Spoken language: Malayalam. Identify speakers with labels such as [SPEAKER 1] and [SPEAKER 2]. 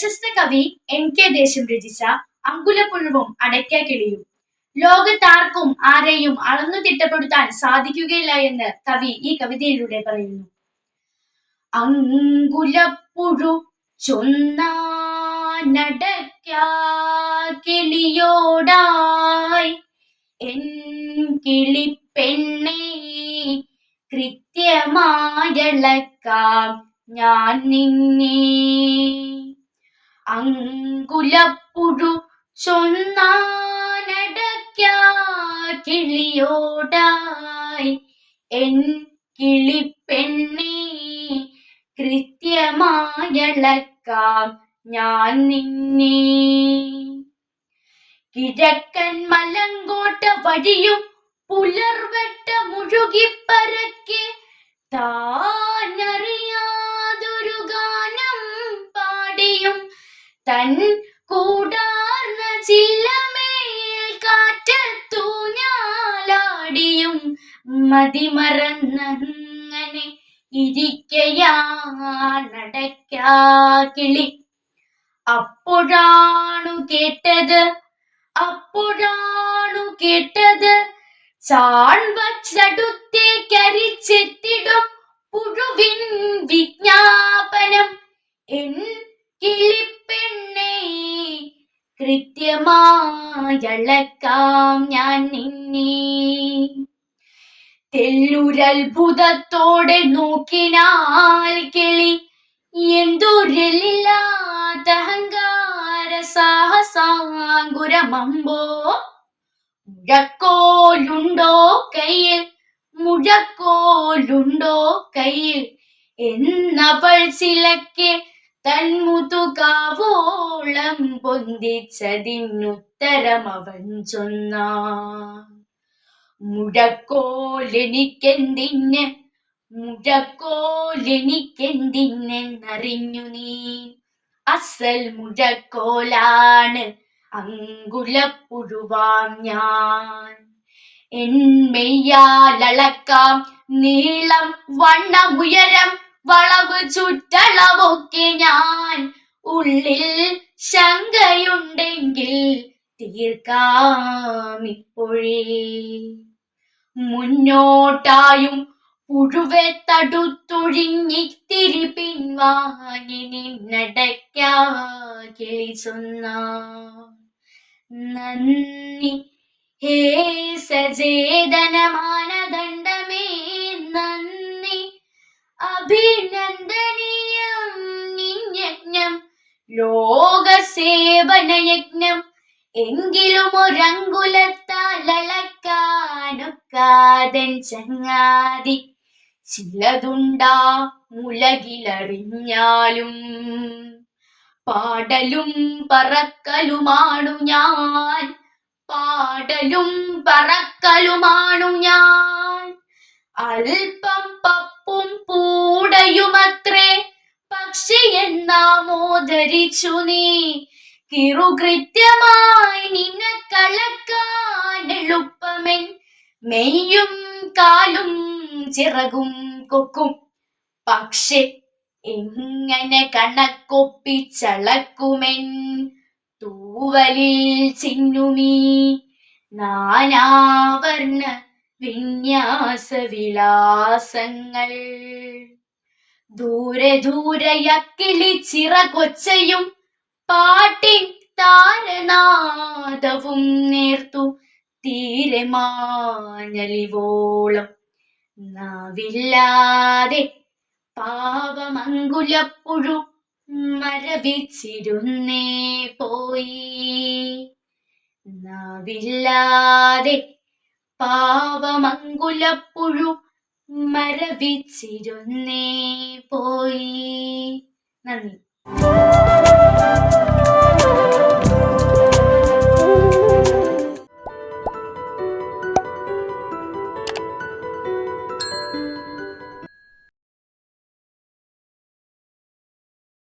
[SPEAKER 1] പ്രശസ്ത കവി എൻ കെ ദേശം രചിച്ച അങ്കുലപ്പുഴുവും അടയ്ക്കാക്കിളിയും ലോകത്താർക്കും ആരെയും അളന്നു തിട്ടപ്പെടുത്താൻ സാധിക്കുകയില്ല എന്ന് കവി ഈ കവിതയിലൂടെ പറയുന്നു. അങ്കുലപ്പുഴു ചൊന്നാനടയ്ക്കാക്കിളിയോടായി എൻ കിളി പെണ്ണെ കൃത്യമായളക്കാം ഞാൻ നിന്നെ. അങ്കുലപ്പുഴു ചൊന്നാനടക്കിളിയോടായി എൻ കിളിപ്പെണ്ണേ കൃത്യമായളക്കാം ഞാൻ നിന്നെ. കിഴക്കൻ മലങ്കോട്ട വഴിയും പുലർവെട്ട മുഴുകിപ്പരക്കെ താനറിയാതൊരു തൻ കൂടാർന്ന ചില്ലമേൽ കാറ്റത്തു ഞാലാടിയും മതിമറന്നങ്ങനെ നടക്കാ കിളി. അപ്പോഴാണു കേട്ടത്? അപ്പോഴാണു കേട്ടത്? ചാൺ വച്ചടുത്തേക്കരിച്ചെത്തിടും പുഴുവിൻ വിജ്ഞാപനം. എൻ കൃത്യമായളക്കാം ഞാൻ നിന്നെ. തെല്ലുരത്ഭുതത്തോടെ നോക്കിനാൽ കിളി എന്തൊരില്ലാത്ത സാഹസാങ്കുരമമ്പോ? മുഴക്കോലുണ്ടോ കയ്യിൽ? മുഴക്കോലുണ്ടോ കയ്യിൽ? എന്നവൾ ചിലക്കെ തന്മുതുകാവോളം പൊന്തിച്ചതിനുത്തരം ചൊന്ന. മുടക്കോലെനിക്കെന്തിന്? മുഴക്കോലെനിക്കെന്തിന് മുഴക്കോലെനിക്കെന്തിനെന്നറിഞ്ഞു നീ. അസൽ മുഴക്കോലാണ് അങ്കുലപ്പുഴുവാം ഞാൻ. എന്മെയ്യാലളക്കാം നീളം വണ്ണമുയരം വളവ് ചുറ്റളവൊക്കെ ഞാൻ ഉള്ളിൽ ശങ്കയുണ്ടെങ്കിൽ തീർക്കാം ഇപ്പോഴേ. മുന്നോട്ടായും പുഴുവെ തടുത്തൊഴിഞ്ഞിത്തിരി പിൻവാങ്ങി നിന്നടയ്ക്കാ ചൊന്ന. നന്ദി ഹേ സചേതന അഭിനന്ദനീയം സേവന ലോകസേവനയജ്ഞം. എങ്കിലും ഒരങ്കുലത്താൽ അളക്കാനൊക്കാതൻ ചങ്ങാതി ചിലതുണ്ടാ മുലകിലറിഞ്ഞാലും. പാടലും പറക്കലുമാണു ഞാൻ പാടലും പറക്കലുമാണു ഞാൻ. അല്പം പപ്പും പൂടയുമത്രേ. പക്ഷി എന്നാമോദരിച്ചു നീ? കിറുകൃത്യമായി നിന്നെ കളക്കാനെളുപ്പമെൻ മെയ്യും കാലും ചിറകും കൊക്കും. പക്ഷെ എങ്ങനെ കണക്കൊപ്പിച്ചളക്കുമെൻ തൂവലിൽ ചിന്നുമീ നാനാവർണ വിന്യാസ വിലാസങ്ങൾ ദൂരെ ദൂരയക്കിളി ചിറ കൊച്ചയും പാട്ടിൻ താരനാദവും നേർത്തു തീരെ മാഞ്ഞലിവോളം. നാവില്ലാതെ പാവമങ്കുലപ്പുഴു മരവിച്ചിരുന്നേ പോയി. നാവില്ലാതെ പാവമങ്കുലപ്പുഴു മരവിച്ചിരുന്നേ പോയി. നന്ദി.